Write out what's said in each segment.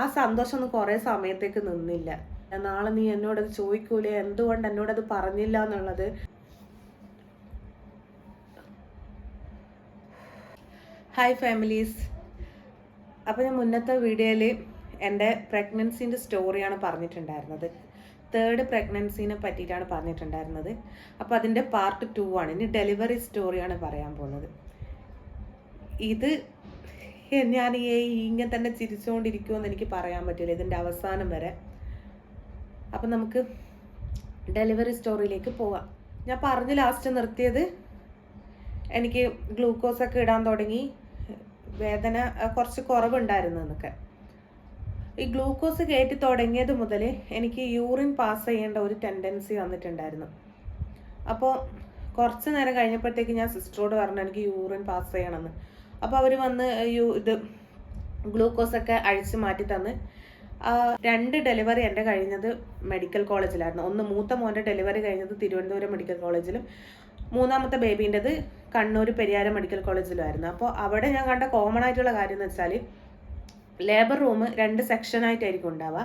ആ സന്തോഷം ഒന്നും കുറേ സമയത്തേക്ക് നിന്നില്ല. നാളെ നീ എന്നോടത് ചോദിക്കൂലേ? എന്തുകൊണ്ട് എന്നോട് അത് പറഞ്ഞില്ല എന്നുള്ളത്? ഹായ് ഫാമിലീസ് അപ്പോൾ ഞാൻ മുന്നത്തെ വീഡിയോയിൽ എന്റെ പ്രഗ്നൻസിന്റെ സ്റ്റോറിയാണ് പറഞ്ഞിട്ടുണ്ടായിരുന്നത്. തേർഡ് പ്രഗ്നൻസിനെ പറ്റിയിട്ടാണ് പറഞ്ഞിട്ടുണ്ടായിരുന്നത്. അപ്പോൾ അതിന്റെ പാർട്ട് ടു ആണ്. ഇനി ഡെലിവറി സ്റ്റോറിയാണ് പറയാൻ പോകുന്നത്. ഇത് ഞാൻ ഈ ഇങ്ങനെ തന്നെ ചിരിച്ചുകൊണ്ടിരിക്കുമെന്ന് എനിക്ക് പറയാൻ പറ്റില്ല. ഇതിന്റെ അവസാനം വരെ. അപ്പം നമുക്ക് ഡെലിവറി സ്റ്റോറിയിലേക്ക് പോവാം. ഞാൻ പറഞ്ഞ് ലാസ്റ്റ് നിർത്തിയത് എനിക്ക് ഗ്ലൂക്കോസ് ഒക്കെ ഇടാൻ തുടങ്ങി. വേദന കുറച്ച് കുറവുണ്ടായിരുന്നു എന്നൊക്കെ ഈ ഗ്ലൂക്കോസ് കയറ്റി തുടങ്ങിയത് മുതൽ എനിക്ക് യൂറിൻ പാസ് ചെയ്യേണ്ട ഒരു ടെൻഡൻസി വന്നിട്ടുണ്ടായിരുന്നു. അപ്പോൾ കുറച്ച് നേരം കഴിഞ്ഞപ്പോഴത്തേക്ക് ഞാൻ സിസ്റ്ററോട് പറഞ്ഞു എനിക്ക് യൂറിൻ പാസ് ചെയ്യണമെന്ന്. അപ്പോൾ അവർ വന്ന് ഇത് ഗ്ലൂക്കോസ് ഒക്കെ അഴിച്ച് മാറ്റി തന്ന്. രണ്ട് ഡെലിവറി എന്റെ കഴിഞ്ഞത് മെഡിക്കൽ കോളേജിലായിരുന്നു. ഒന്ന് മൂത്ത മോന്റെ ഡെലിവറി കഴിഞ്ഞത് തിരുവനന്തപുരം മെഡിക്കൽ കോളേജിലും മൂന്നാമത്തെ ബേബീന്റെത് കണ്ണൂർ പെരിയാരം മെഡിക്കൽ കോളേജിലുമായിരുന്നു. അപ്പോൾ അവിടെ ഞാൻ കണ്ട കോമൺ ആയിട്ടുള്ള കാര്യം എന്ന് വെച്ചാൽ ലേബർ റൂം രണ്ട് സെക്ഷനായിട്ടായിരിക്കും ഉണ്ടാവുക.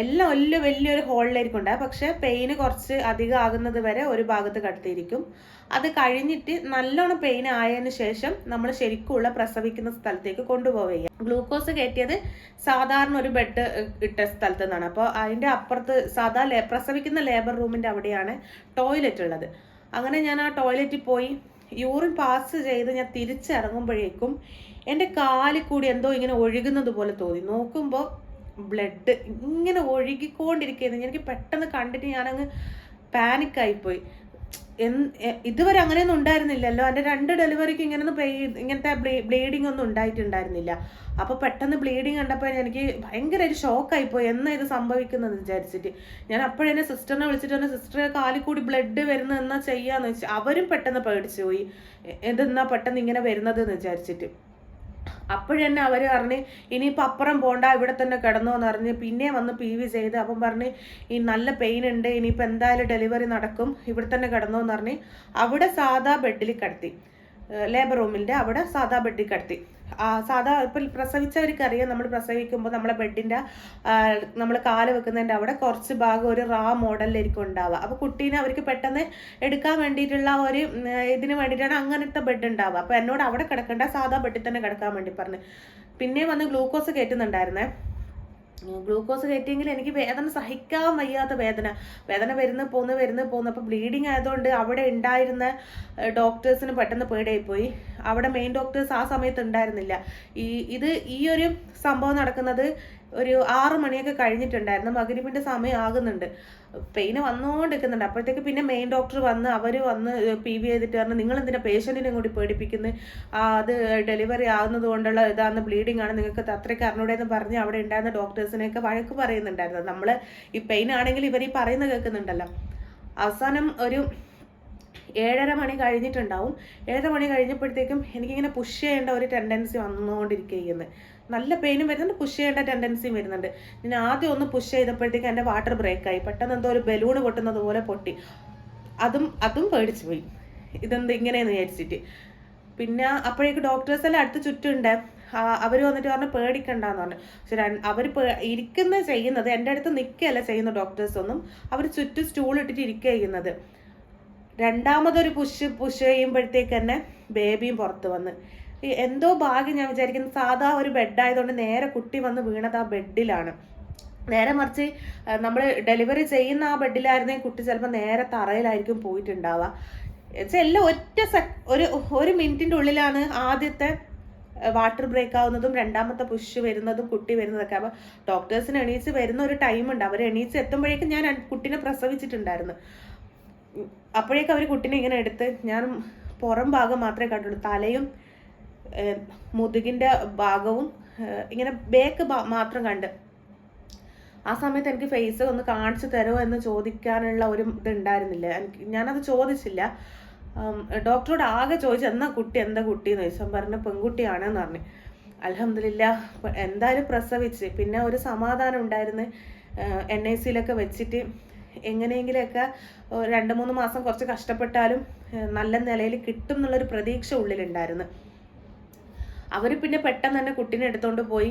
എല്ലാം വലിയ വലിയൊരു ഹോളിലായിരിക്കും ഉണ്ടാകുക പക്ഷേ പെയിന് കുറച്ച് അധികം ആകുന്നത് വരെ ഒരു ഭാഗത്ത് കടത്തിയിരിക്കും. അത് കഴിഞ്ഞിട്ട് നല്ലോണം പെയിൻ ആയതിനു ശേഷം നമ്മൾ ശരിക്കുമുള്ള പ്രസവിക്കുന്ന സ്ഥലത്തേക്ക് കൊണ്ടുപോവുക ഗ്ലൂക്കോസ് കയറ്റിയത് സാധാരണ ഒരു ബെഡ് ഇട്ട സ്ഥലത്ത് നിന്നാണ്. അപ്പോൾ അതിന്റെ അപ്പുറത്ത് സാധാ പ്രസവിക്കുന്ന ലേബർ റൂമിന്റെ അവിടെയാണ് ടോയ്ലറ്റ് ഉള്ളത്. അങ്ങനെ ഞാൻ ആ ടോയ്ലറ്റിൽ പോയി. യൂറിൻ പാസ് ചെയ്ത് ഞാൻ തിരിച്ചിറങ്ങുമ്പോഴേക്കും എന്റെ കാലിൽ കൂടി എന്തോ ഇങ്ങനെ ഒഴുകുന്നത് പോലെ തോന്നി. നോക്കുമ്പോൾ ബ്ലഡ് ഇങ്ങനെ ഒഴുകിക്കൊണ്ടിരിക്കുന്നു എനിക്ക് പെട്ടെന്ന് കണ്ടിട്ട് ഞാനങ്ങ് പാനിക്കായിപ്പോയി. ഇതുവരെ അങ്ങനെയൊന്നും ഉണ്ടായിരുന്നില്ലല്ലോ. എന്റെ രണ്ട് ഡെലിവറിക്ക് ഇങ്ങനെയൊന്നും ഇങ്ങനത്തെ ബ്ലീഡിംഗ് ഒന്നും ഉണ്ടായിട്ടുണ്ടായിരുന്നില്ല. അപ്പോൾ പെട്ടെന്ന് ബ്ലീഡിങ് കണ്ടപ്പോൾ എനിക്ക് ഭയങ്കര ഒരു ഷോക്കായിപ്പോയി. എന്നാ ഇത് സംഭവിക്കുന്നത് വിചാരിച്ചിട്ട്. ഞാൻ അപ്പോഴെന്നെ സിസ്റ്ററിനെ വിളിച്ചിട്ട് എന്റെ സിസ്റ്ററെ കാലിൽ കൂടി ബ്ലഡ് വരുന്നത് എന്നാ ചെയ്യാന്ന് വെച്ചാൽ അവരും പെട്ടെന്ന് പേടിച്ചു പോയി എന്തെന്നാ പെട്ടെന്ന് ഇങ്ങനെ വരുന്നത് എന്ന് വിചാരിച്ചിട്ട്. അപ്പോഴന്നെ അവർ പറഞ്ഞ് ഇനിയിപ്പോൾ അപ്പുറം പോണ്ട ഇവിടെ തന്നെ കിടന്നോ എന്ന് പറഞ്ഞ് പിന്നെ വന്ന് പി വി ചെയ്ത് അപ്പം പറഞ്ഞ് ഈ നല്ല പെയിൻ ഉണ്ട് ഇനിയിപ്പോൾ എന്തായാലും ഡെലിവറി നടക്കും ഇവിടെ തന്നെ കിടന്നോ എന്ന് പറഞ്ഞ് അവിടെ സാധാ ബെഡിൽ കിടത്തി. ലേബർ റൂമിന്റെ അവിടെ സാധാ ബെഡിൽ കിടത്തി. സാധാ ഇപ്പം പ്രസവിച്ചവർക്ക് അറിയാം നമ്മൾ പ്രസവിക്കുമ്പോൾ നമ്മളെ ബെഡിന്റെ നമ്മൾ കാൽ വെക്കുന്നതിന്റെ അവിടെ കുറച്ച് ഭാഗം ഒരു റാ മോഡലിലായിരിക്കും ഉണ്ടാവുക. അപ്പോൾ കുട്ടീനെ അവർക്ക് പെട്ടെന്ന് എടുക്കാൻ വേണ്ടിയിട്ടുള്ള ഒരു ഇതിന് വേണ്ടിയിട്ടാണ് അങ്ങനത്തെ ബെഡ് ഉണ്ടാവുക. അപ്പോൾ എന്നോട് അവിടെ കിടക്കണ്ട സാധാ ബെഡിൽ തന്നെ കിടക്കാൻ വേണ്ടി പറഞ്ഞു. പിന്നെ വന്ന് ഗ്ലൂക്കോസ് കയറ്റുന്നുണ്ടായിരുന്നേ. ഗ്ലൂക്കോസ് കയറ്റിയെങ്കിൽ എനിക്ക് വേദന സഹിക്കാൻ വയ്യാത്ത വേദന. വേദന വരുന്ന പോന്ന് വരുന്ന പോന്ന്. അപ്പോൾ ബ്ലീഡിങ് ആയതുകൊണ്ട് അവിടെ ഉണ്ടായിരുന്ന ഡോക്ടേഴ്സിന് പെട്ടെന്ന് പേടിയായിപ്പോയി. അവിടെ മെയിൻ ഡോക്ടേഴ്സ് ആ സമയത്ത് ഉണ്ടായിരുന്നില്ല. ഈ ഇത് ഈ ഒരു സംഭവം നടക്കുന്നത് ഒരു ആറ് മണിയൊക്കെ കഴിഞ്ഞിട്ടുണ്ടായിരുന്നു. മകരിപ്പിന്റെ സമയം ആകുന്നുണ്ട്. പെയിന് വന്നുകൊണ്ടിരിക്കുന്നുണ്ട് അപ്പോഴത്തേക്ക് പിന്നെ മെയിൻ ഡോക്ടർ വന്ന് അവർ വന്ന് പി വി ചെയ്തിട്ട് പറഞ്ഞു നിങ്ങൾ എന്തിനാ പേഷ്യന്റിനെ കൂടി പേടിപ്പിക്കുന്നത് അത് ഡെലിവറി ആകുന്നത് കൊണ്ടുള്ള ഇതാണ് ബ്ലീഡിംഗ് ആണ്. നിങ്ങൾക്ക് അത്രയ്ക്ക് അറിഞ്ഞൂടെന്ന് പറഞ്ഞ് അവിടെ ഉണ്ടായിരുന്ന ഡോക്ടേഴ്സിനെയൊക്കെ വഴക്ക് പറയുന്നുണ്ടായിരുന്നു. നമ്മൾ ഈ പെയിൻ ആണെങ്കിൽ ഇവർ ഈ പറയുന്നത് കേൾക്കുന്നുണ്ടല്ലോ. അവസാനം ഒരു ഏഴര മണി കഴിഞ്ഞിട്ടുണ്ടാവും. ഏഴര മണി കഴിഞ്ഞപ്പോഴത്തേക്കും എനിക്കിങ്ങനെ പുഷ് ചെയ്യേണ്ട ഒരു ടെൻഡൻസി വന്നുകൊണ്ടിരിക്കുകയെന്ന് നല്ല പെയിനും വരുന്നുണ്ട്. പുഷ് ചെയ്യേണ്ട ടെൻഡൻസിയും വരുന്നുണ്ട്. ഞാൻ ആദ്യം ഒന്ന് പുഷ് ചെയ്തപ്പോഴത്തേക്കും എന്റെ വാട്ടർ ബ്രേക്ക് ആയി. പെട്ടെന്ന് എന്തോ ഒരു ബലൂൺ പൊട്ടുന്നത് പോലെ പൊട്ടി. അതും അതും പേടിച്ചു പോയി. ഇതെന്ത് ഇങ്ങനെയെന്ന് വിചാരിച്ചിട്ട്. പിന്നെ അപ്പോഴേക്ക് ഡോക്ടേഴ്സ് എല്ലാം അടുത്ത് ചുറ്റുണ്ട് അവർ വന്നിട്ട് പറഞ്ഞു പേടിക്കണ്ടെന്ന് പറഞ്ഞു. പക്ഷെ അവർ ഇരിക്കുന്ന ചെയ്യുന്നത് എന്റെ അടുത്ത് നിൽക്കുകയല്ല ചെയ്യുന്ന ഡോക്ടേഴ്സ് ഒന്നും. അവർ ചുറ്റും സ്റ്റൂൾ ഇട്ടിട്ട് ഇരിക്കുക ചെയ്യുന്നത്. രണ്ടാമതൊരു പുഷ് പുഷ് ചെയ്യുമ്പോഴത്തേക്ക് തന്നെ ബേബിയും പുറത്ത് വന്ന്. എന്തോ ഭാഗ്യം ഞാൻ വിചാരിക്കുന്നു. സാധാ ഒരു ബെഡായതുകൊണ്ട് നേരെ കുട്ടി വന്ന് വീണത് ആ ബെഡിലാണ് നേരെ മറിച്ച് നമ്മൾ ഡെലിവറി ചെയ്യുന്ന ആ ബെഡിലായിരുന്നെങ്കിൽ കുട്ടി ചിലപ്പോൾ നേരെ തറയിലായിരിക്കും പോയിട്ടുണ്ടാവുക. വെച്ചാൽ എല്ലാം ഒറ്റ സെ ഒരു ഒരു മിനിറ്റിന്റെ ഉള്ളിലാണ് ആദ്യത്തെ വാട്ടർ ബ്രേക്ക് ആവുന്നതും രണ്ടാമത്തെ പുഷ് വരുന്നതും കുട്ടി വരുന്നതൊക്കെ. അപ്പോൾ ഡോക്ടേഴ്സിന് എണീച്ച് വരുന്ന ഒരു ടൈമുണ്ട് അവർ എണീച്ച് എത്തുമ്പോഴേക്കും ഞാൻ കുട്ടീനെ പ്രസവിച്ചിട്ടുണ്ടായിരുന്നു. അപ്പോഴേക്കും അവർ കുട്ടീനെ ഇങ്ങനെ എടുത്ത് ഞാൻ പുറം ഭാഗം മാത്രമേ കണ്ടുള്ളൂ. തലയും മുതുകിന്റെ ഭാഗവും ഇങ്ങനെ ബേക്ക് മാത്രം കണ്ട്. ആ സമയത്ത് എനിക്ക് ഫേസ് ഒന്ന് കാണിച്ചു തരുമോ എന്ന് ചോദിക്കാനുള്ള ഒരു ഇതുണ്ടായിരുന്നില്ല. എനിക്ക് ഞാനത് ചോദിച്ചില്ല. ഡോക്ടറോട് ആകെ ചോദിച്ചു എന്നാ കുട്ടി എന്താ കുട്ടി? എന്ന് ചോദിച്ചു. പറഞ്ഞ പെൺകുട്ടിയാണെന്ന് പറഞ്ഞു. അലഹമില്ല എന്തായാലും പ്രസവിച്ച്. പിന്നെ ഒരു സമാധാനം ഉണ്ടായിരുന്നു എൻ ഐ സിയിലൊക്കെ വെച്ചിട്ട്. എങ്ങനെയെങ്കിലുമൊക്കെ രണ്ട് മൂന്ന് മാസം കുറച്ച് കഷ്ടപ്പെട്ടാലും നല്ല നിലയിൽ കിട്ടും എന്നുള്ളൊരു പ്രതീക്ഷ ഉള്ളിലുണ്ടായിരുന്നു. അവർ പിന്നെ പെട്ടെന്ന് തന്നെ കുട്ടീനെ എടുത്തുകൊണ്ട് പോയി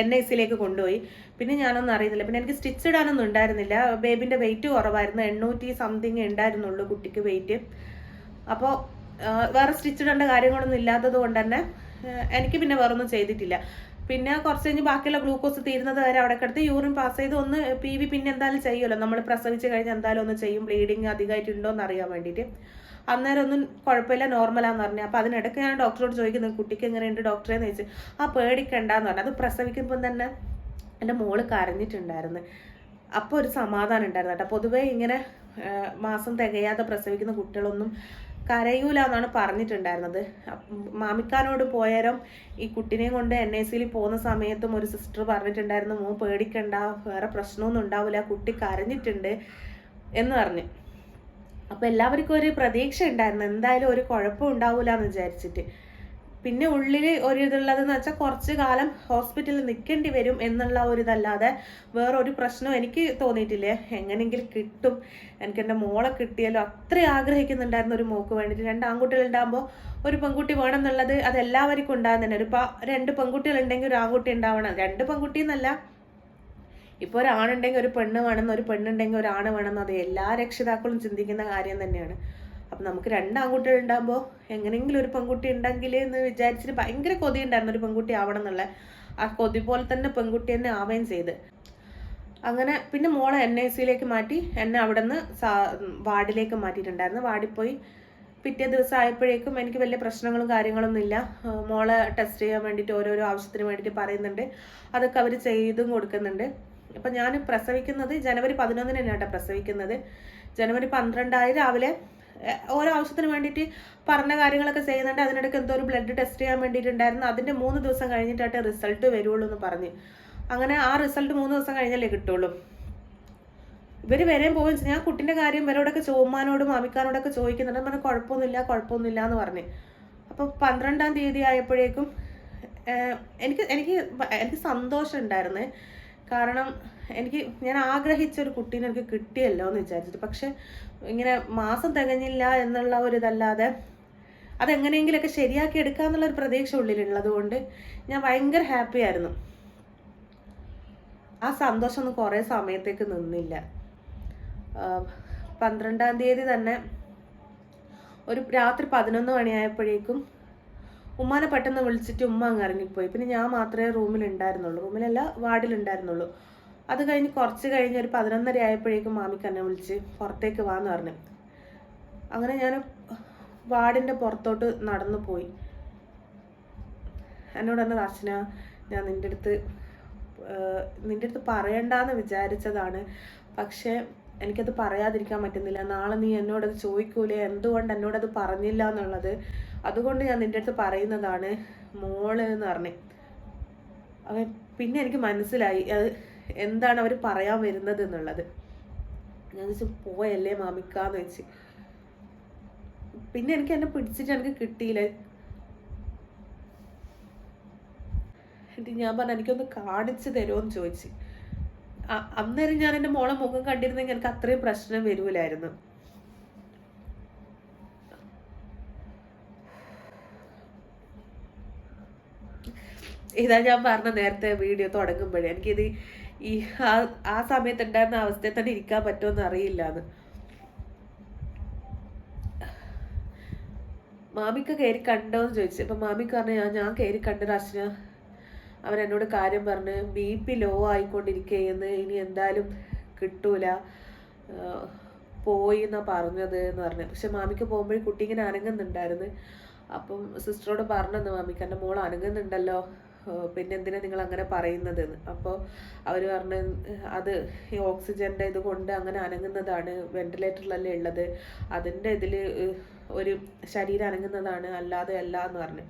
എൻ ഐ സിയിലേക്ക് കൊണ്ടുപോയി. പിന്നെ ഞാനൊന്നും അറിയുന്നില്ല. പിന്നെ എനിക്ക് സ്റ്റിച്ച് ഇടാനൊന്നും ഉണ്ടായിരുന്നില്ല. ബേബിന്റെ വെയിറ്റ് കുറവായിരുന്നു. എണ്ണൂറ്റി സംതിങ് ഉണ്ടായിരുന്നുള്ളൂ കുട്ടിക്ക് വെയിറ്റ് അപ്പോൾ വേറെ സ്റ്റിച്ച് ഇടേണ്ട കാര്യങ്ങളൊന്നും ഇല്ലാത്തത് കൊണ്ട് തന്നെ എനിക്ക് പിന്നെ വേറെ ഒന്നും ചെയ്തിട്ടില്ല. പിന്നെ കുറച്ച് കഴിഞ്ഞ് ബാക്കിയുള്ള ഗ്ലൂക്കോസ് തീരുന്നത് വരെ അവിടെ കിടത്ത് യൂറിൻ പാസ് ചെയ്ത് ഒന്ന് പി വി പിന്നെ എന്തായാലും ചെയ്യുമല്ലോ. നമ്മൾ പ്രസവിച്ച് കഴിഞ്ഞാൽ എന്തായാലും ഒന്ന് ചെയ്യും. ബ്ലീഡിങ് അധികമായിട്ടുണ്ടോ എന്ന് അറിയാൻ വേണ്ടിയിട്ട്. അന്നേരം ഒന്നും കുഴപ്പമില്ല നോർമലാന്ന് പറഞ്ഞു. അപ്പോൾ അതിനിടയ്ക്ക് ഞാൻ ഡോക്ടറോട് ചോദിക്കുന്നത് കുട്ടിക്ക് എങ്ങനെയുണ്ട് ഡോക്ടറെ? എന്ന് ചോദിച്ചു ആ പേടിക്കണ്ടെന്ന് പറഞ്ഞു. അത് പ്രസവിക്കുമ്പോൾ തന്നെ എന്റെ മോൾ കരഞ്ഞിട്ടുണ്ടായിരുന്നു. അപ്പോൾ ഒരു സമാധാനം ഉണ്ടായിരുന്നു കേട്ടോ. പൊതുവേ ഇങ്ങനെ മാസം തികയാതെ പ്രസവിക്കുന്ന കുട്ടികളൊന്നും കരയൂല എന്നാണ് പറഞ്ഞിട്ടുണ്ടായിരുന്നത്. മാമിക്കാനോട് പോയാലും ഈ കുട്ടിനെയും കൊണ്ട് എൻ ഐ സിയിൽ പോകുന്ന സമയത്തും ഒരു സിസ്റ്റർ പറഞ്ഞിട്ടുണ്ടായിരുന്നു മോ പേടിക്കണ്ട വേറെ പ്രശ്നമൊന്നും ഉണ്ടാവില്ല കുട്ടി കരഞ്ഞിട്ടുണ്ട് എന്ന് പറഞ്ഞു. അപ്പോൾ എല്ലാവർക്കും ഒരു പ്രതീക്ഷ ഉണ്ടായിരുന്നു. എന്തായാലും ഒരു കുഴപ്പം ഉണ്ടാവില്ല എന്ന് വിചാരിച്ചിട്ട്. പിന്നെ ഉള്ളിൽ ഒരു ഇതുള്ളതെന്ന് വെച്ചാൽ കുറച്ച് കാലം ഹോസ്പിറ്റലിൽ നിൽക്കേണ്ടി വരും എന്നുള്ള ഒരു ഇതല്ലാതെ വേറൊരു പ്രശ്നവും എനിക്ക് തോന്നിയിട്ടില്ല. എങ്ങനെയെങ്കിലും കിട്ടും. എനിക്ക് എന്റെ മോളെ കിട്ടിയാലോ? അത്ര ആഗ്രഹിക്കുന്നുണ്ടായിരുന്നു ഒരു മോക്ക് വേണ്ടിയിട്ട്. രണ്ട് ആൺകുട്ടികൾ ഉണ്ടാകുമ്പോൾ ഒരു പെൺകുട്ടി വേണം എന്നുള്ളത് അത് എല്ലാവർക്കും ഒരു രണ്ട് പെൺകുട്ടികൾ ഉണ്ടെങ്കിൽ ഒരു ആൺകുട്ടി ഉണ്ടാവണം. രണ്ട് പെൺകുട്ടി എന്നല്ല ഇപ്പോൾ ഒരാണുണ്ടെങ്കിൽ ഒരു പെണ്ണ് വേണമെന്ന് ഒരു പെണ്ണുണ്ടെങ്കിൽ ഒരാണ് വേണമെന്ന് അത് എല്ലാ രക്ഷിതാക്കളും ചിന്തിക്കുന്ന കാര്യം തന്നെയാണ്. അപ്പം നമുക്ക് രണ്ട് ആൺകുട്ടികൾ ഉണ്ടാകുമ്പോൾ എങ്ങനെയെങ്കിലും ഒരു പെൺകുട്ടി ഉണ്ടെങ്കിൽ എന്ന് വിചാരിച്ചിട്ട് ഭയങ്കര കൊതി ഉണ്ടായിരുന്നു ഒരു പെൺകുട്ടി ആവണം എന്നുള്ള ആ കൊതി പോലെ തന്നെ പെൺകുട്ടി തന്നെ ആവുകയും ചെയ്ത്. അങ്ങനെ പിന്നെ മോളെ എൻ ഐ സിയിലേക്ക് മാറ്റി എന്നെ അവിടെ നിന്ന് വാർഡിലേക്ക് മാറ്റിയിട്ടുണ്ടായിരുന്നു. വാർഡിൽ പോയി പിറ്റേ ദിവസം ആയപ്പോഴേക്കും എനിക്ക് വലിയ പ്രശ്നങ്ങളും കാര്യങ്ങളൊന്നും ഇല്ല. മോളെ ടെസ്റ്റ് ചെയ്യാൻ വേണ്ടിയിട്ട് ഓരോരോ ആവശ്യത്തിന് വേണ്ടിയിട്ട് പറയുന്നുണ്ട്. അതൊക്കെ അവർ ചെയ്തും കൊടുക്കുന്നുണ്ട്. അപ്പം ഞാൻ പ്രസവിക്കുന്നത് ജനുവരി പതിനൊന്നിന് തന്നെയാണ് കേട്ടോ പ്രസവിക്കുന്നത്. ജനുവരി പന്ത്രണ്ടായി രാവിലെ ഓരോ ആവശ്യത്തിന് വേണ്ടിയിട്ട് പറഞ്ഞ കാര്യങ്ങളൊക്കെ ചെയ്യുന്നുണ്ട്. അതിനിടയ്ക്ക് എന്തോ ഒരു ബ്ലഡ് ടെസ്റ്റ് ചെയ്യാൻ വേണ്ടിയിട്ടുണ്ടായിരുന്നു. അതിന്റെ മൂന്ന് ദിവസം കഴിഞ്ഞിട്ടായിട്ട് റിസൾട്ട് വരുള്ളൂ എന്ന് പറഞ്ഞു. അങ്ങനെ ആ റിസൾട്ട് മൂന്ന് ദിവസം കഴിഞ്ഞല്ലേ കിട്ടുള്ളൂ. ഇവർ വരെയും പോവുകയും. ഞാൻ കുട്ടിന്റെ കാര്യം ഇവരോടൊക്കെ ചോമ്മാനോടും മാമിക്കാനോടൊക്കെ ചോദിക്കുന്നുണ്ട്. പറഞ്ഞു കുഴപ്പമൊന്നുമില്ല കുഴപ്പമൊന്നുമില്ല എന്ന് പറഞ്ഞു. അപ്പോൾ പന്ത്രണ്ടാം തീയതി ആയപ്പോഴേക്കും എനിക്ക് എനിക്ക് എനിക്ക് സന്തോഷം ഉണ്ടായിരുന്നേ. കാരണം എനിക്ക് ഞാൻ ആഗ്രഹിച്ച ഒരു കുട്ടീനെ എനിക്ക് കിട്ടിയല്ലോ എന്ന് വിചാരിച്ചിട്ട്. പക്ഷെ ഇങ്ങനെ മാസം തികഞ്ഞില്ല എന്നുള്ള ഒരു ഇതല്ലാതെ അതെങ്ങനെയെങ്കിലൊക്കെ ശരിയാക്കി എടുക്കാന്നുള്ള ഒരു പ്രതീക്ഷ ഉള്ളിലുള്ളത് കൊണ്ട് ഞാൻ ഭയങ്കര ഹാപ്പി ആയിരുന്നു. ആ സന്തോഷം ഒന്നും കുറേ സമയത്തേക്ക് നിന്നില്ല. പന്ത്രണ്ടാം തീയതി തന്നെ ഒരു രാത്രി പതിനൊന്ന് മണിയായപ്പോഴേക്കും ഉമ്മാനെ പെട്ടെന്ന് വിളിച്ചിട്ട് ഉമ്മ അങ്ങ് ഇറങ്ങിപ്പോയി. പിന്നെ ഞാൻ മാത്രമേ റൂമിൽ ഉണ്ടായിരുന്നുള്ളൂ റൂമിലല്ല വാർഡിലുണ്ടായിരുന്നുള്ളൂ. അത് കഴിഞ്ഞ് കുറച്ച് കഴിഞ്ഞ് ഒരു പതിനൊന്നര ആയപ്പോഴേക്കും മാമിക്ക് എന്നെ വിളിച്ച് പുറത്തേക്ക് വാ എന്ന് പറഞ്ഞു. അങ്ങനെ ഞാൻ വാർഡിന്റെ പുറത്തോട്ട് നടന്നു പോയി. എന്നോട് തന്നെ അച്ഛന ഞാൻ നിന്റെ അടുത്ത് നിന്റെ അടുത്ത് പറയണ്ടെന്ന് വിചാരിച്ചതാണ്. പക്ഷേ എനിക്കത് പറയാതിരിക്കാൻ പറ്റുന്നില്ല. നാളെ നീ എന്നോടത് ചോദിക്കൂലേ? എന്തുകൊണ്ട് എന്നോടത് പറഞ്ഞില്ല എന്നുള്ളത്? അതുകൊണ്ട് ഞാൻ നിന്റെ അടുത്ത് പറയുന്നതാണ് മോൾ എന്ന് പറഞ്ഞു. അവൻ പിന്നെ എനിക്ക് മനസ്സിലായി അത് എന്താണ് അവർ പറയാൻ വരുന്നത് എന്നുള്ളത്. ഞാൻ വെച്ചു പോയല്ലേ മാമിക്കാന്ന് വെച്ച്. പിന്നെ എനിക്ക് എന്നെ പിടിച്ചിട്ട് എനിക്ക് കിട്ടിയില്ല. എന്നിട്ട് ഞാൻ പറഞ്ഞു എനിക്കൊന്ന് കാണിച്ചു തരുമോ എന്ന് ചോദിച്ചു. അന്നേരം ഞാൻ എന്റെ മോളെ മുഖം കണ്ടിരുന്നെങ്കിൽ എനിക്ക് അത്രയും പ്രശ്നം വരൂലായിരുന്നു. ഇതാ ഞാൻ പറഞ്ഞ നേരത്തെ വീഡിയോ തുടങ്ങുമ്പോഴേ എനിക്കിത് ഈ ആ ആ സമയത്ത് ഉണ്ടായിരുന്ന അവസ്ഥയിൽ തന്നെ ഇരിക്കാൻ പറ്റുമെന്ന് അറിയില്ല എന്ന് മാമിക്ക് കയറി കണ്ടോ എന്ന് ചോദിച്ചു. അപ്പം മാമിക്ക് പറഞ്ഞു ഞാൻ ഞാൻ കയറി കണ്ടത് റശ്ന അവൻ എന്നോട് കാര്യം പറഞ്ഞ് ബി പി ലോ ആയിക്കൊണ്ടിരിക്കുകയെന്ന് ഇനി എന്തായാലും കിട്ടൂല. പോയി എന്നാ പറഞ്ഞത് എന്ന് പറഞ്ഞു. പക്ഷെ മാമിക്ക് പോകുമ്പോഴേ കുട്ടി ഇങ്ങനെ അനങ്ങുന്നുണ്ടായിരുന്നു. അപ്പം സിസ്റ്ററോട് പറഞ്ഞെന്ന് മാമിക്ക് എന്റെ മോൾ അനങ്ങുന്നുണ്ടല്ലോ. പിന്നെ എന്തിനാ നിങ്ങൾ അങ്ങനെ പറയുന്നത് അപ്പോൾ അവർ പറഞ്ഞു അത് ഈ ഓക്സിജന്റെ ഇത് കൊണ്ട് അങ്ങനെ അനങ്ങുന്നതാണ്. വെന്റിലേറ്ററിലല്ലേ ഉള്ളത്. അതിന്റെ ഇതിൽ ഒരു ശരീരം അനങ്ങുന്നതാണ്. അല്ലാതെ അല്ല എന്ന് പറഞ്ഞു.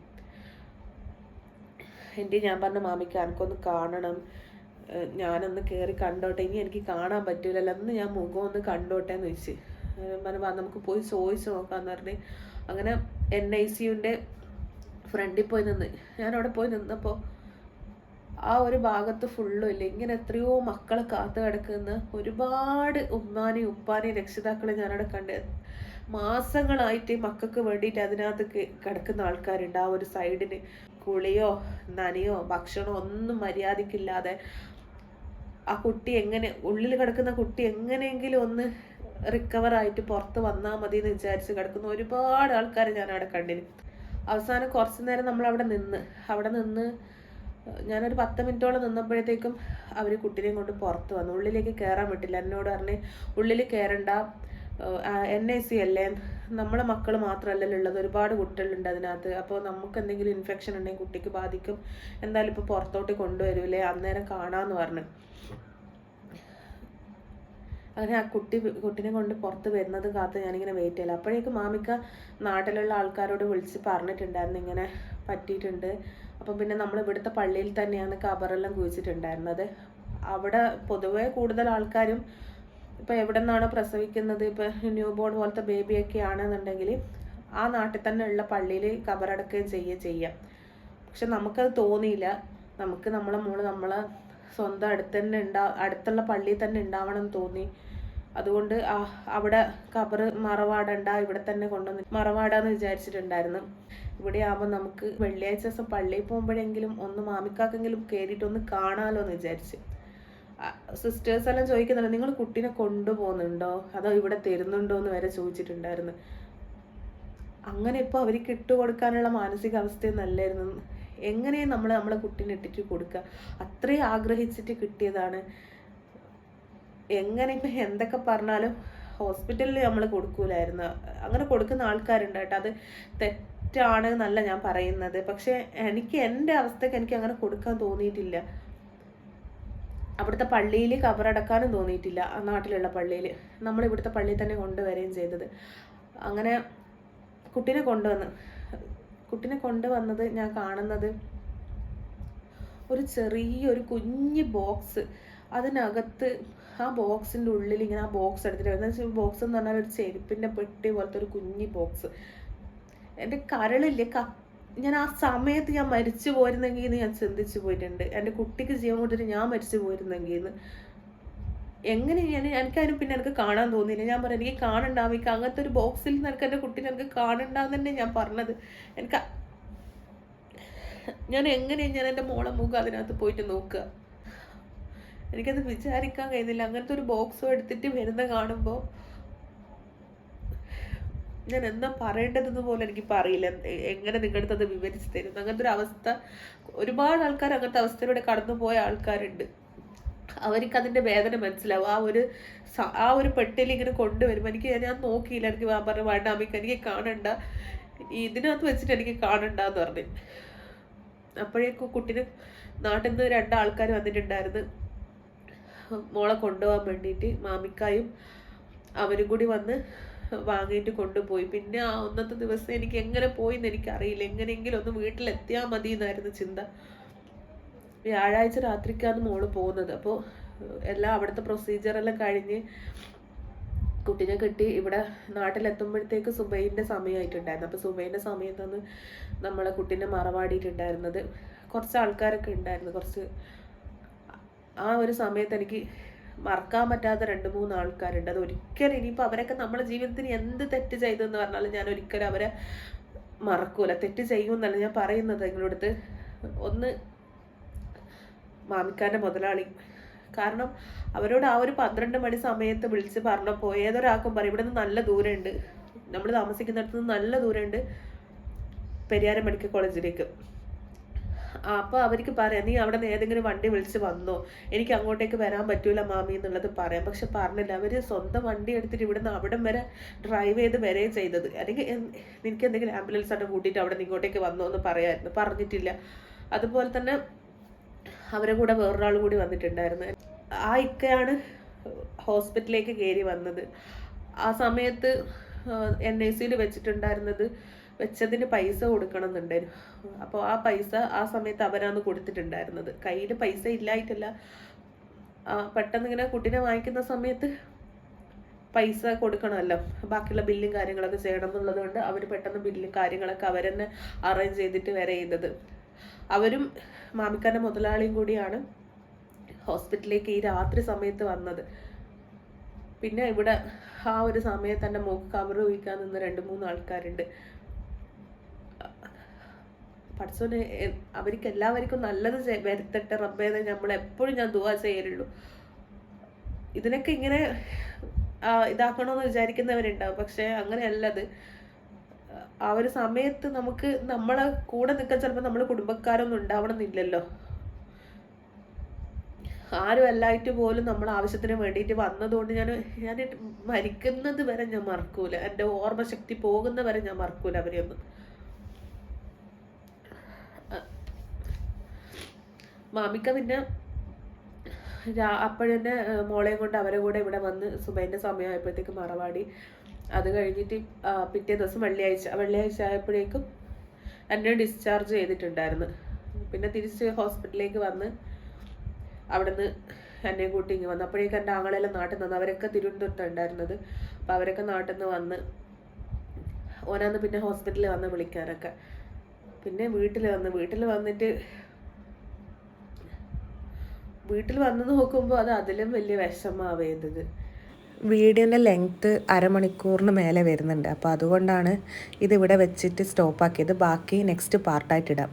എന്റെ ഞാൻ പറഞ്ഞ മാമിക്ക് എനിക്കൊന്ന് കാണണം. ഞാനൊന്ന് കയറി കണ്ടോട്ടെ. ഇനി എനിക്ക് കാണാൻ പറ്റൂലല്ലോ. അന്ന് ഞാൻ മുഖം ഒന്ന് കണ്ടോട്ടെ എന്ന് വെച്ച് പറഞ്ഞു നമുക്ക് പോയി ചോദിച്ചു നോക്കാന്ന് പറഞ്ഞ് അങ്ങനെ എൻ ഐ സിയുന്റെ ഫ്രണ്ടിൽ പോയി നിന്ന്. ഞാൻ അവിടെ പോയി നിന്നപ്പോൾ ആ ഒരു ഭാഗത്ത് ഫുള്ളും ഇല്ല. ഇങ്ങനെ എത്രയോ മക്കൾ കാത്തു കിടക്കുന്ന ഒരുപാട് ഉമ്മാനെയും ഉപ്പാനെയും രക്ഷിതാക്കളെ ഞാനവിടെ കണ്ട്. മാസങ്ങളായിട്ട് മക്കൾക്ക് വേണ്ടിയിട്ട് അതിനകത്ത് കിടക്കുന്ന ആൾക്കാരുണ്ട് ആ ഒരു സൈഡിന് കുളിയോ നനയോ ഭക്ഷണമോ ഒന്നും മര്യാദക്കില്ലാതെ ആ കുട്ടി എങ്ങനെ ഉള്ളിൽ കിടക്കുന്ന കുട്ടി എങ്ങനെയെങ്കിലും ഒന്ന് റിക്കവർ ആയിട്ട് പുറത്ത് വന്നാൽ മതി എന്ന് വിചാരിച്ച് കിടക്കുന്ന ഒരുപാട് ആൾക്കാർ ഞാൻ അവിടെ കണ്ടിരുന്നു അവസാനം കുറച്ച് നേരം നമ്മൾ അവിടെ നിന്ന് അവിടെ നിന്ന് ഞാനൊരു പത്ത് മിനിറ്റോളം നിന്നപ്പോഴത്തേക്കും അവർ കുട്ടീനെയും കൊണ്ട് പുറത്ത് വന്നു. ഉള്ളിലേക്ക് കയറാൻ പറ്റില്ല എന്നോട് പറഞ്ഞ് ഉള്ളിൽ കയറണ്ട എൻ ഐ സി അല്ലേ? നമ്മളെ മക്കൾ മാത്രമല്ലല്ലോ ഉള്ളത്. ഒരുപാട് കുട്ടികളുണ്ട് അതിനകത്ത്. അപ്പോൾ നമുക്ക് എന്തെങ്കിലും ഇൻഫെക്ഷൻ ഉണ്ടെങ്കിൽ കുട്ടിക്ക് ബാധിക്കും. എന്തായാലും ഇപ്പോൾ പുറത്തോട്ട് കൊണ്ടുവരൂലേ? അന്നേരം കാണാമെന്ന് പറഞ്ഞു. അങ്ങനെ ആ കുട്ടി കുട്ടിനെ കൊണ്ട് പുറത്ത് വരുന്നത് കാത്ത് ഞാനിങ്ങനെ വെയിറ്റ് ചെയ്യില്ല അപ്പോഴേക്കും മാമിക്ക നാട്ടിലുള്ള ആൾക്കാരോട് വിളിച്ച് പറഞ്ഞിട്ടുണ്ടായിരുന്നു ഇങ്ങനെ പറ്റിയിട്ടുണ്ട്. അപ്പം പിന്നെ നമ്മൾ ഇവിടുത്തെ പള്ളിയിൽ തന്നെയാണ് കബറെല്ലാം കുഴിച്ചിട്ടുണ്ടായിരുന്നത്. അവിടെ പൊതുവേ കൂടുതൽ ആൾക്കാരും ഇപ്പോൾ എവിടെ പ്രസവിക്കുന്നത് ഇപ്പോൾ ന്യൂ ബോൺ പോലത്തെ ബേബിയൊക്കെ ആണെന്നുണ്ടെങ്കിൽ ആ നാട്ടിൽ തന്നെ ഉള്ള പള്ളിയിൽ കബറടക്കുകയും ചെയ്യുക ചെയ്യാം പക്ഷെ നമുക്കത് തോന്നിയില്ല. നമുക്ക് നമ്മളെ മോൾ നമ്മളെ സ്വന്തം അടുത്ത് തന്നെ ഉണ്ടാ അടുത്തുള്ള പള്ളിയിൽ തന്നെ ഉണ്ടാവണം എന്ന് തോന്നി. അതുകൊണ്ട് ആ അവിടെ കബർ മറവാടണ്ട ഇവിടെ തന്നെ കൊണ്ടുവന്ന് മറവാടാന്ന് വിചാരിച്ചിട്ടുണ്ടായിരുന്നു. ഇവിടെ ആകുമ്പോൾ നമുക്ക് വെള്ളിയാഴ്ച ദിവസം പള്ളിയിൽ പോകുമ്പോഴെങ്കിലും ഒന്ന് മാമിക്കാക്കെങ്കിലും കയറിയിട്ടൊന്ന് കാണാമല്ലോ എന്ന് വിചാരിച്ച്. സിസ്റ്റേഴ്സ് എല്ലാം ചോദിക്കുന്നുണ്ട് നിങ്ങൾ കുട്ടീനെ കൊണ്ടുപോകുന്നുണ്ടോ? അതോ ഇവിടെ തരുന്നുണ്ടോ എന്ന് വരെ ചോദിച്ചിട്ടുണ്ടായിരുന്നു. അങ്ങനെ ഇപ്പോൾ അവർക്ക് ഇട്ടുകൊടുക്കാനുള്ള മാനസികാവസ്ഥയൊന്നല്ലായിരുന്നു. എങ്ങനെയും നമ്മൾ നമ്മളെ കുട്ടീനെ ഇട്ടിട്ട് കൊടുക്കുക അത്രയും ആഗ്രഹിച്ചിട്ട് കിട്ടിയതാണ്. എങ്ങനെ ഇപ്പം എന്തൊക്കെ പറഞ്ഞാലും ഹോസ്പിറ്റലിൽ നമ്മൾ കൊടുക്കൂലായിരുന്നു. അങ്ങനെ കൊടുക്കുന്ന ആൾക്കാരുണ്ട് കേട്ടോ. അത് തെറ്റാണ് എന്നല്ല ഞാൻ പറയുന്നത്. പക്ഷേ എനിക്ക് എന്റെ അവസ്ഥയ്ക്ക് എനിക്ക് അങ്ങനെ കൊടുക്കാൻ തോന്നിയിട്ടില്ല. അവിടുത്തെ പള്ളിയിൽ കബറടക്കാനും തോന്നിയിട്ടില്ല ആ നാട്ടിലുള്ള പള്ളിയിൽ. നമ്മൾ ഇവിടുത്തെ പള്ളിയിൽ തന്നെ കൊണ്ടുവരികയും ചെയ്തത്. അങ്ങനെ കുട്ടീനെ കൊണ്ടുവന്ന് കുട്ടീനെ കൊണ്ടുവന്നത് ഞാൻ കാണുന്നത് ഒരു ചെറിയൊരു കുഞ്ഞ് ബോക്സ് അതിനകത്ത് ആ ബോക്സിന്റെ ഉള്ളിൽ ഇങ്ങനെ ആ ബോക്സ് എടുത്തിട്ട് വരുന്നത്. ബോക്സ് എന്ന് പറഞ്ഞാൽ ഒരു ചെരുപ്പിന്റെ പെട്ടി പോലത്തെ ഒരു കുഞ്ഞി ബോക്സ് എന്റെ കരളില്ലേ ക ഞാൻ ആ സമയത്ത് ഞാൻ മരിച്ചു പോയിരുന്നെങ്കിൽ ഞാൻ ചിന്തിച്ചു പോയിട്ടുണ്ട്. എന്റെ കുട്ടിക്ക് ജീവൻ കൊടുത്തിട്ട് ഞാൻ മരിച്ചു പോയിരുന്നെങ്കിൽ എങ്ങനെ ഞാൻ എനിക്കതിന് പിന്നെ എനിക്ക് കാണാൻ തോന്നിയില്ല. ഞാൻ പറഞ്ഞു എനിക്ക് കാണണ്ടാവും എനിക്ക് അങ്ങനത്തെ ഒരു ബോക്സിൽ നിന്ന് എനിക്ക് എന്റെ കുട്ടീനെ എനിക്ക് കാണണ്ടാന്ന് തന്നെ ഞാൻ പറഞ്ഞത്. എനിക്ക് ഞാൻ എങ്ങനെയാണ് ഞാൻ എന്റെ മോളെ മുഖം അതിനകത്ത് പോയിട്ട് നോക്കുക? എനിക്കത് വിചാരിക്കാൻ കഴിയുന്നില്ല. അങ്ങനത്തെ ഒരു ബോക്സും എടുത്തിട്ട് വരുന്ന കാണുമ്പോൾ ഞാൻ എന്താ പറയേണ്ടതെന്ന് പോലും എനിക്ക് അറിയില്ല എങ്ങനെ നിങ്ങളുടെ അത് വിവരിച്ച് തരും അങ്ങനത്തെ ഒരു അവസ്ഥ ഒരുപാട് ആൾക്കാർ അങ്ങനത്തെ അവസ്ഥയിലൂടെ കടന്നുപോയ ആൾക്കാരുണ്ട്. അവർക്ക് അതിന്റെ വേദന മനസ്സിലാവും. ആ ഒരു ആ ഒരു പെട്ടിയിൽ ഇങ്ങനെ കൊണ്ടുവരുമ്പോൾ എനിക്ക് ഞാൻ നോക്കിയില്ല. എനിക്ക് പറഞ്ഞു വേണ്ട അമ്മയ്ക്ക് എനിക്ക് കാണണ്ട. ഇതിനകത്ത് വെച്ചിട്ട് എനിക്ക് കാണണ്ട എന്ന് പറഞ്ഞു. അപ്പോഴേക്കും കുട്ടീനെ നാട്ടിൽ നിന്ന് രണ്ടാൾക്കാർ വന്നിട്ടുണ്ടായിരുന്നു. മോളെ കൊണ്ടുപോകാൻ വേണ്ടിയിട്ട് മാമിക്കായും അവരും കൂടി വന്ന് വാങ്ങിയിട്ട് കൊണ്ടുപോയി. പിന്നെ ആ ഒന്നത്തെ ദിവസം എനിക്ക് എങ്ങനെ പോയി എന്ന് എനിക്കറിയില്ല. എങ്ങനെയെങ്കിലും ഒന്ന് വീട്ടിലെത്തിയാൽ മതി എന്നായിരുന്നു ചിന്ത വ്യാഴാഴ്ച രാത്രിക്കാണ് മോൾ പോകുന്നത്. അപ്പോൾ എല്ലാം അവിടുത്തെ പ്രൊസീജിയറെല്ലാം കഴിഞ്ഞ് കുട്ടിനെ കെട്ടി ഇവിടെ നാട്ടിലെത്തുമ്പോഴത്തേക്ക് സുബൈന്റെ സമയമായിട്ടുണ്ടായിരുന്നു. അപ്പോൾ സുബൈന്റെ സമയത്താണ് നമ്മളെ കുട്ടീനെ മറവാടിയിട്ടുണ്ടായിരുന്നത്. കുറച്ച് ആൾക്കാരൊക്കെ ഉണ്ടായിരുന്നു. കുറച്ച് ആ ഒരു സമയത്ത് എനിക്ക് മറക്കാൻ പറ്റാത്ത രണ്ട് മൂന്ന് ആൾക്കാരുണ്ട്. അത് ഒരിക്കലും ഇനിയിപ്പോൾ അവരൊക്കെ നമ്മുടെ ജീവിതത്തിന് എന്ത് തെറ്റ് ചെയ്തെന്ന് പറഞ്ഞാലും ഞാൻ ഒരിക്കലും അവരെ മറക്കൂല. തെറ്റ് ചെയ്യുമെന്നല്ല ഞാൻ പറയുന്നത് അടുത്ത് ഒന്ന് മാമിക്കാരന്റെ മുതലാളി. കാരണം അവരോട് ആ ഒരു പന്ത്രണ്ട് മണി സമയത്ത് വിളിച്ച് പറഞ്ഞപ്പോൾ ഏതൊരാൾക്കും പറയും ഇവിടെ നിന്ന് നല്ല ദൂരമുണ്ട്. നമ്മൾ താമസിക്കുന്നിടത്ത് നിന്ന് നല്ല ദൂരമുണ്ട്. പെരിയാരം മെഡിക്കൽ കോളേജിലേക്ക്. അപ്പോൾ അവർക്ക് പറയാം നീ അവിടെ നിന്ന് ഏതെങ്കിലും വണ്ടി വിളിച്ച് വന്നോ. എനിക്ക് അങ്ങോട്ടേക്ക് വരാൻ പറ്റൂല മാമി എന്നുള്ളത് പറയാം. പക്ഷെ പറഞ്ഞില്ല അവർ സ്വന്തം വണ്ടി എടുത്തിട്ട് ഇവിടുന്ന് അവിടം വരെ ഡ്രൈവ് ചെയ്ത് വരെ ചെയ്തത്. അല്ലെങ്കിൽ നിനക്ക് എന്തെങ്കിലും ആംബുലൻസ് ആണ് കൂട്ടിയിട്ട് അവിടെ നിന്ന് ഇങ്ങോട്ടേക്ക് വന്നോ എന്ന് പറയാമായിരുന്നു പറഞ്ഞിട്ടില്ല. അതുപോലെ തന്നെ അവരെ കൂടെ വേറൊരാൾ കൂടി വന്നിട്ടുണ്ടായിരുന്നു. ആ ഇക്കയാണ് ഹോസ്പിറ്റലിലേക്ക് കയറി വന്നത്. ആ സമയത്ത് എൻ ഐ സിയിൽ വെച്ചിട്ടുണ്ടായിരുന്നത് വെച്ചതിന് പൈസ കൊടുക്കണം എന്നുണ്ടായിരുന്നു അപ്പോൾ ആ പൈസ ആ സമയത്ത് അവരാണ് കൊടുത്തിട്ടുണ്ടായിരുന്നത്. കയ്യിൽ പൈസ ഇല്ലായിട്ടല്ല. പെട്ടെന്ന് ഇങ്ങനെ കുട്ടീനെ വാങ്ങിക്കുന്ന സമയത്ത് പൈസ കൊടുക്കണമല്ലോ. ബാക്കിയുള്ള ബില്ലും കാര്യങ്ങളൊക്കെ ചെയ്യണം എന്നുള്ളത് കൊണ്ട് അവർ പെട്ടെന്ന് ബില്ലും കാര്യങ്ങളൊക്കെ അവർ തന്നെ അറേഞ്ച് ചെയ്തിട്ട് വരെ ചെയ്തത്. അവരും മാമിക്കാരന്റെ മുതലാളിയും കൂടിയാണ് ഹോസ്പിറ്റലിലേക്ക് ഈ രാത്രി സമയത്ത് വന്നത്. പിന്നെ ഇവിടെ ആ ഒരു സമയത്ത് തന്നെ മൂക്ക് കവർ ഒഴിക്കാൻ നിന്ന് രണ്ട് മൂന്ന് ആൾക്കാരുണ്ട്. പഠിച്ചോനെ അവർക്ക് എല്ലാവർക്കും നല്ലത് വരുത്തട്ടെ റബ്ബേന്ന് നമ്മൾ എപ്പോഴും ഞാൻ ദുവാ ചെയ്യലുള്ളൂ. ഇതിനൊക്കെ ഇങ്ങനെ ഇതാക്കണമെന്ന് വിചാരിക്കുന്നവരുണ്ടാവും. പക്ഷെ അങ്ങനെയല്ലത്. ആ ഒരു സമയത്ത് നമുക്ക് നമ്മളെ കൂടെ നിൽക്കാൻ ചിലപ്പോൾ നമ്മൾ കുടുംബക്കാരൊന്നും ഉണ്ടാവണമെന്നില്ലല്ലോ. ആരും അല്ലായിട്ട് പോലും നമ്മൾ ആവശ്യത്തിന് വേണ്ടിയിട്ട് വന്നതുകൊണ്ട് ഞാൻ ഞാൻ മരിക്കുന്നത് വരെ ഞാൻ മറക്കൂല. എന്റെ ഓർമ്മശക്തി പോകുന്ന വരെ ഞാൻ മറക്കൂല അവരെയൊന്നും. മാമിക്ക പിന്നെ അപ്പോഴന്നെ മോളെയും കൊണ്ട് അവരെ കൂടെ ഇവിടെ വന്ന് സുബൈന്റെ സമയമായപ്പോഴത്തേക്ക് മറവാടി. അത് കഴിഞ്ഞിട്ട് പിറ്റേ ദിവസം വെള്ളിയാഴ്ച വെള്ളിയാഴ്ച ആയപ്പോഴേക്കും എന്നെ ഡിസ്ചാർജ് ചെയ്തിട്ടുണ്ടായിരുന്നു. പിന്നെ തിരിച്ച് ഹോസ്പിറ്റലിലേക്ക് വന്ന് അവിടുന്ന് എന്നെ കൂട്ടി ഇങ്ങ് വന്നു. അപ്പോഴേക്കും എന്റെ ആങ്ങളെല്ലാം നാട്ടിൽ നിന്ന് അവരൊക്കെ തിരുവനന്തപുരത്താണ് ഉണ്ടായിരുന്നത്. അപ്പോൾ അവരൊക്കെ നാട്ടിൽ നിന്ന് വന്ന് ഓനാന്ന് പിന്നെ ഹോസ്പിറ്റലിൽ വന്ന് വിളിക്കാനൊക്കെ. പിന്നെ വീട്ടിൽ വന്ന് വീട്ടിൽ വന്നിട്ട് വീട്ടിൽ വന്ന് നോക്കുമ്പോൾ അത് അതിലും വലിയ വിഷമാവേണ്ടത്. വീഡിയോന്റെ ലെങ്ത്ത് അരമണിക്കൂറിന് മേലെ വരുന്നുണ്ട്. അപ്പോൾ അതുകൊണ്ടാണ് ഇതിവിടെ വെച്ചിട്ട് സ്റ്റോപ്പാക്കിയത്. ബാക്കി നെക്സ്റ്റ് പാർട്ടായിട്ട് ഇടാം.